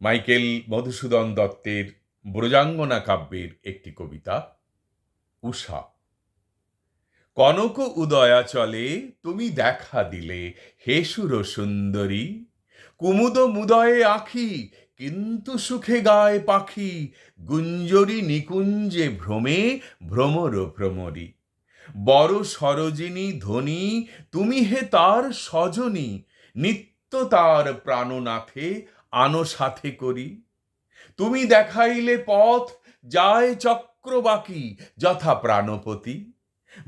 Michael Madhusudan দত্তের ব্রজাঙ্গনা কাব্যের একটি কবিতা, উষা। কনক উদয়া চলে, তুমি দেখা দিলে হেসুর সুন্দরী কুমুদ মুদয়ে আখি, কিন্তু সুখে গায় পাখি। গুঞ্জরি নিকুঞ্জে ভ্রমে, ভ্রমর ভ্রমরি। বড় সরোজিনী ধ্বনি তুমি হে তার সজনী। নিত্য তার প্রাণনাথে আনো সাথে করি। তুমি দেখাইলে পথ, যায় চক্রবাকি যথা প্রাণপতি।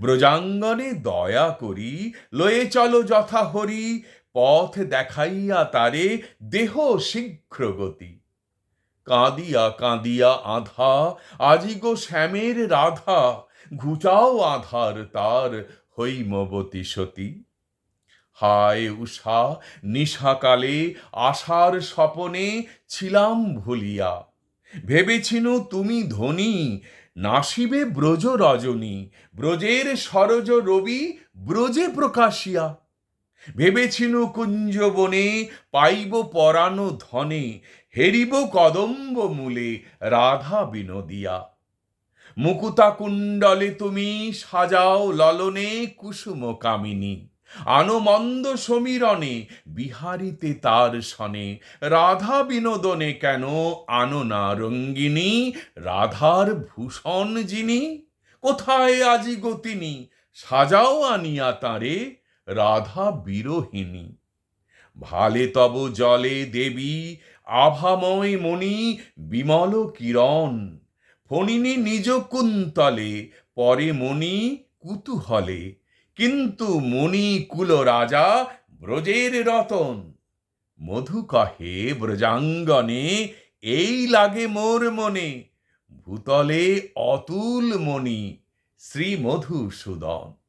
ব্রজাঙ্গনে দয়া করি, লয়ে চলো যথা হরি, পথ দেখাইয়া তারে দেহ শীঘ্র গতি কাঁদিয়া কাঁদিয়া আধা আজি গো শ্যামের রাধা, ঘুচাও আধার তার হৈমবতী সতী। হায় উষা, নিশাকালে আশার স্বপনে ছিলাম ভুলিয়া। ভেবেছিনু তুমি ধনী, নাসিবে ব্রজ রজনী, ব্রজের সরজ রবি ব্রজে প্রকাশিয়া। ভেবেছিনু কুঞ্জ বনে পাইব পরানো ধনে, হেরিব কদম্ব মূলে রাধা বিনোদিয়া। মুকুতা কুণ্ডলে তুমি সাজাও ললনে কুসুম কামিনী। আনো মন্দ সমীরণে বিহারিতে তার সনে। রাধা বিনোদনে কেন আনো না রঙ্গিনী? রাধার ভূষণ যিনি, কোথায় আজি গতিনী সাজাও আনিয়া তারে রাধা বিরোহিনী ভালে তব জলে দেবী, আভাময় মণি, বিমল কিরণ। ফণিনী নিজ কুন্তলে, পরে মণি কুতূহলে। কিন্তু মণি কুল রাজা ব্রজের রতন। মধু কহে, ব্রজাঙ্গনে, এই লাগে মোর মনে। ভূতলে অতুল মণি শ্রী মধুসূদন